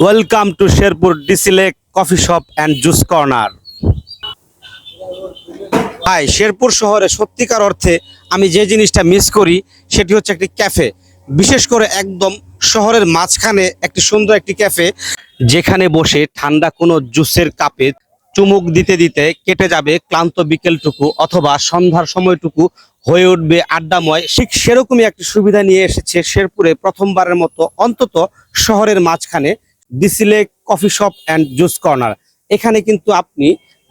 Welcome to Sherpur DC lake coffee shop and juice corner hi Sherpur শহরে সত্যিকার অর্থে আমি যে জিনিসটা মিস করি, সেটি হচ্ছে একটি ক্যাফে বিশেষ করে একদম শহরের মাঝখানে একটি সুন্দর একটি ক্যাফে যেখানে বসে ঠান্ডা কোনো জুসের কাপে চুমুক দিতে দিতে কেটে যাবে ক্লান্ত বিকেলটুকু অথবা সন্ধ্যার সময়টুকু হয়ে উঠবে আড্ডাময়। ঠিক সেরকমই একটি সুবিধা নিয়ে এসেছে শেরপুরে প্রথমবারের মতো অন্তত শহরের মাঝখানে DC lake coffee shop and juice corner এখানে কিন্তু আপনি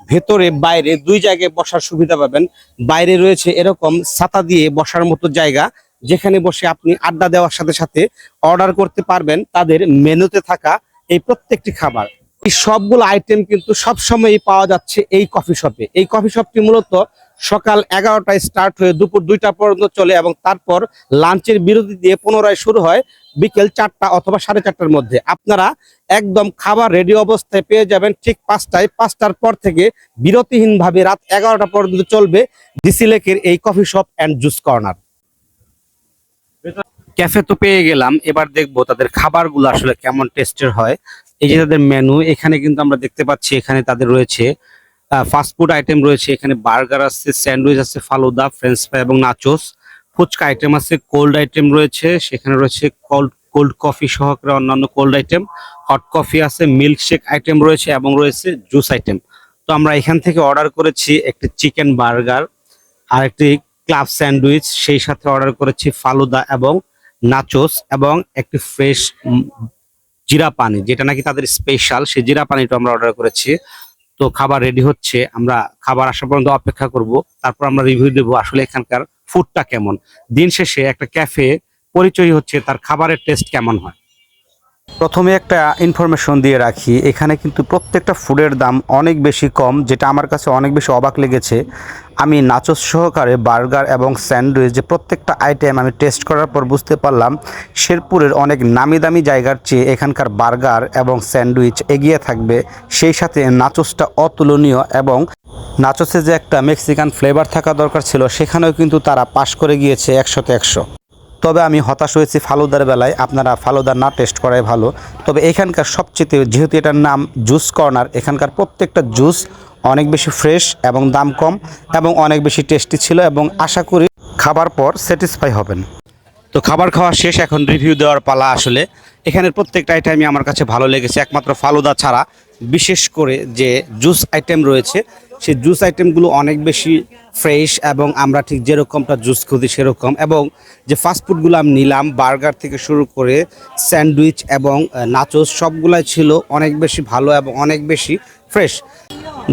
ভেতরে, বাইরে দুই জায়গায় বসার সুবিধা পাবেন। বাইরে রয়েছে এরকম ছাতা দিয়ে বসার মতো জায়গা, যেখানে বসে আপনি আড্ডা দেওয়ার সাথে সাথে অর্ডার করতে পারবেন। তাদের মেনুতে থাকা এই প্রত্যেকটি খাবার। সবগুলো আইটেম কিন্তু সবসময়ই পাওয়া যাচ্ছে এই কফি শপে এই কফি শপটি মূলত সকাল এগারোটায় স্টার্ট হয়ে দুপুর দুইটা পর্যন্ত চলে এবং তারপর লাঞ্চের বিরতি দিয়ে পুনরায় শুরু হয় বিকেল চারটা অথবা সাড়ে চারটার মধ্যে। আপনারা একদম খাবার রেডি অবস্থায় পেয়ে যাবেন ঠিক পাঁচটায়। পাঁচটার পর থেকে বিরতিহীনভাবে রাত এগারোটা পর্যন্ত চলবে ডিসি লেকের এই coffee shop and juice corner cafe তো পেয়ে গেলাম। এবার দেখব তাদের খাবারগুলো আসলে কেমন টেস্টের হয়। এই যে তাদের মেনু এখানে কিন্তু আমরা দেখতে পাচ্ছি এখানে তাদের রয়েছে ফাস্টফুড আইটেম রয়েছে এখানে বার্গার আছে স্যান্ডউইচ আছে ফালুদা ফ্রেঞ্চ ফ্রাই এবং নাচোস ফুচকা আইটেম আছে কোল্ড আইটেম রয়েছে সেখানে রয়েছে কোল্ড কোল্ড কফি সহকারে অন্যান্য কোল্ড আইটেম হট কফি আছে মিল্ক শেক আইটেম রয়েছে এবং রয়েছে জুস আইটেম তো আমরা এখান থেকে অর্ডার করেছি একটি চিকেন বার্গার আর একটি ক্লাব স্যান্ডউইচ সেই সাথে অর্ডার করেছি ফালুদা এবং নাচোস এবং একটি ফ্রেশ জিরা পানি, যেটা নাকি তাদের স্পেশাল সেই জিরা পানিটা আমরা অর্ডার করেছি। তো খাবার রেডি হচ্ছে, আমরা খাবার আসা পর্যন্ত অপেক্ষা করব, তারপর আমরা রিভিউ দেব আসলে এখানকার ফুডটা কেমন। দিন শেষে একটা ক্যাফে পরিচয় হচ্ছে, তার খাবারের টেস্ট কেমন হয়। প্রথমে একটা ইনফরমেশন দিয়ে রাখি, এখানে কিন্তু প্রত্যেকটা ফুডের দাম অনেক বেশি কম, যেটা আমার কাছে অনেক বেশি অবাক লেগেছে। আমি নাচস সহকারে বার্গার এবং স্যান্ডউইচ যে প্রত্যেকটা আইটেম আমি টেস্ট করার পর বুঝতে পারলাম, শেরপুরের অনেক নামি দামি জায়গার চেয়ে এখানকার বার্গার এবং স্যান্ডউইচ এগিয়ে থাকবে। সেই সাথে নাচসটা অতুলনীয় এবং নাচসে যে একটা মেক্সিকান ফ্লেভার থাকা দরকার ছিল, সেখানেও কিন্তু তারা পাশ করে গিয়েছে একশোতে একশো। তবে আমি হতাশ হয়েছি ফালুদার বেলায়। আপনারা ফালুদা না টেস্ট করাই ভালো। তবে এখানকার সবচেয়ে, যেহেতু এটার নাম জুস কর্নার, এখানকার প্রত্যেকটা জুস অনেক বেশি ফ্রেশ এবং দাম কম এবং অনেক বেশি টেস্টি ছিল এবং আশা করি খাবার পর স্যাটিসফাই হবেন। তো খাবার খাওয়া শেষ, এখন রিভিউ দেওয়ার পালা আসলে। এখানের প্রত্যেকটা আইটেমই আমার কাছে ভালো লেগেছে, একমাত্র ফালুদা ছাড়া। বিশেষ করে যে জুস আইটেম রয়েছে, সেই জুস আইটেমগুলো অনেক বেশি ফ্রেশ এবং আমরা ঠিক যেরকমটা জুস খুঁজি সেরকম এবং যে ফাস্টফুডগুলো আমি নিলাম, বার্গার থেকে শুরু করে স্যান্ডউইচ এবং নাচোস সবগুলাই ছিল অনেক বেশি ভালো এবং অনেক বেশি ফ্রেশ।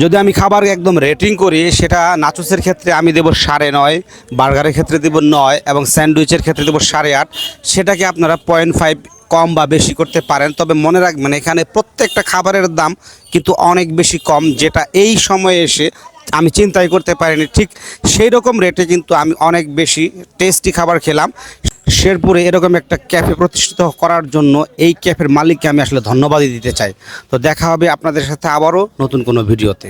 যদি আমি খাবার একদম রেটিং করি, সেটা নাচোসের ক্ষেত্রে আমি দেবো সাড়ে নয়, বার্গারের ক্ষেত্রে দেব নয় এবং স্যান্ডউইচের ক্ষেত্রে দেবো সাড়ে আট। সেটাকে আপনারা পয়েন্ট ফাইভ কম বা বেশি করতে পারেন, তবে মনে রাখবেন এখানে প্রত্যেকটা খাবারের দাম কিন্তু অনেক বেশি কম, যেটা এই সময়ে এসে আমি চিন্তাই করতে পারিনি। ঠিক সেই রকম রেটে কিন্তু আমি অনেক বেশি টেস্টি খাবার খেলাম। শেরপুরে এরকম একটা ক্যাফে প্রতিষ্ঠিত করার জন্য এই ক্যাফের মালিককে আমি আসলে ধন্যবাদই দিতে চাই। তো দেখা হবে আপনাদের সাথে আবারও নতুন কোনো ভিডিওতে